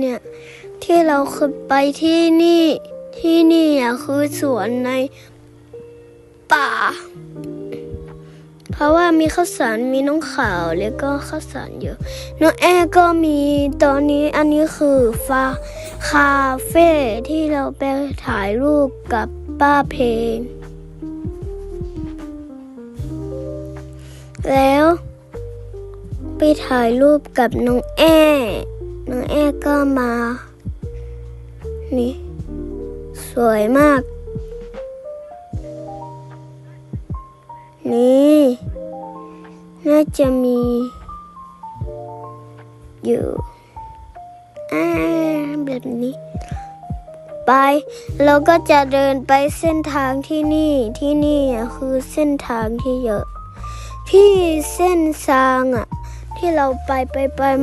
เนี่ย ที่เราเคยไปที่นี่ที่นี่อะคือสวนในป่า เพราะว่ามีข้าวสารมีน้องขาวแล้วก็ข้าวสารเยอะน้องแอก็มีตอนนี้อันนี้คือฟาคาเฟ่ที่เราไปถ่ายรูปกับป้าเพลง แล้ว ไปถ่ายรูปกับน้องแอ น้องแอก็มา นี่ สวยมาก นี่ น่าจะมี อยู่อ่าแบบนี้ ไป เราก็จะเดินไปเส้นทางที่นี่ ที่นี่อะคือเส้นทางที่เยอะ ที่เส้นทางอะ ที่เราไปไปไปมา